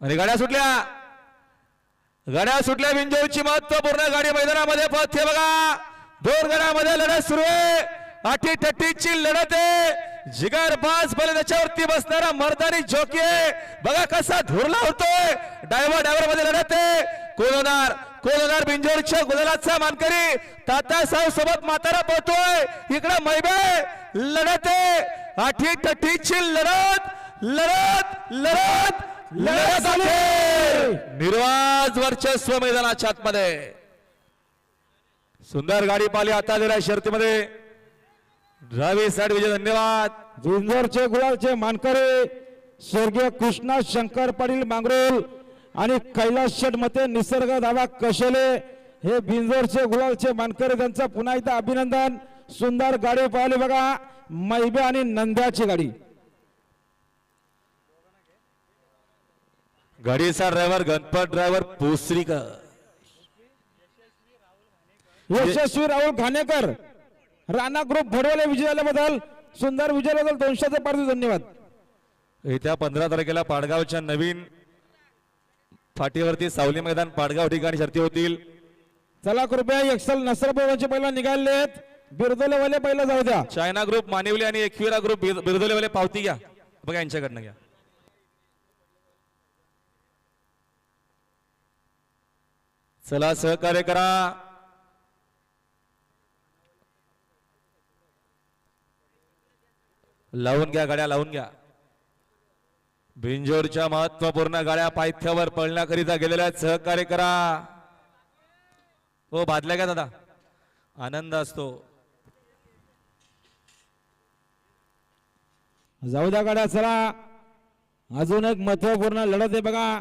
आणि गाड्या सुटल्या. गाड्या सुटल्या बिंजोरची महत्त्वपूर्ण गाडी मैदानामध्ये पथ्य बघा. दोन गडामध्ये लढत सुरू आहे. आठी टट्टीची लढत आहे. जिगार बाज बल त्याच्यावरती बसणारा मर्दानी जॉकी आहे. बघा कसा धुरला होतोय. डायव्हर डायव्हरमध्ये लढत आहे. कोण होणार कोण होणार बिंजोरच्या गुलालाचा मानकरी तात्या साहेब सोबत म्हातारा पळतोय. इकडं मैबे लढत आहे. आठी टट्टीची लढत लढत लढत. निर्वाज वर्चस्व मैदानाच्या आतमध्ये. सुंदर गाडी पाली आता दिल्या शर्तीमध्ये. रवी साठ विजय धन्यवाद. जुंजरचे गुलालचे मानकरे स्वर्गीय कृष्णा शंकर पाटील मांगरोल आणि कैलास शेठ मते निसर्ग दादा कशेले हे बिंजोरचे गुलालचे मानकरे त्यांचं पुन्हा एकदा अभिनंदन. सुंदर गाडी पाहिली बघा मैबे आणि नंद्याची गाडी. गाडीचा ड्रायव्हर गणपत ड्रायव्हर पोसरीकर. यशस्वी राहुल घाणेकर राणा ग्रुप भडवले विजय झाल्याबद्दल सुंदर विजयाबद्दल दोनशेचे पारधी धन्यवाद. येत्या पंधरा तारखेला पाडगावच्या नवीन फाटीवरती सावली मैदान पाडगाव ठिकाणी शर्ती होतील. चला कृपया एक्सल नसरपूरचे पहिला निघालेत. बिरदोलेवाले पहिला जाऊ द्या. चायना ग्रुप मानिवली आणि एकविरा ग्रुप बिर- बिरदोलेवाले पावती घ्या. बघा यांच्याकडनं घ्या. चला सहकार्य करा. लावून घ्या गाड्या लावून घ्या. भिंजोरच्या महत्त्वपूर्ण गाड्या पायथ्यावर पळण्याकरिता गेलेल्या सहकार्य करा. हो बादल्या का दादा. आनंद असतो. जाऊ द्या गाड्या चला. अजून एक महत्त्वपूर्ण लढत आहे बघा.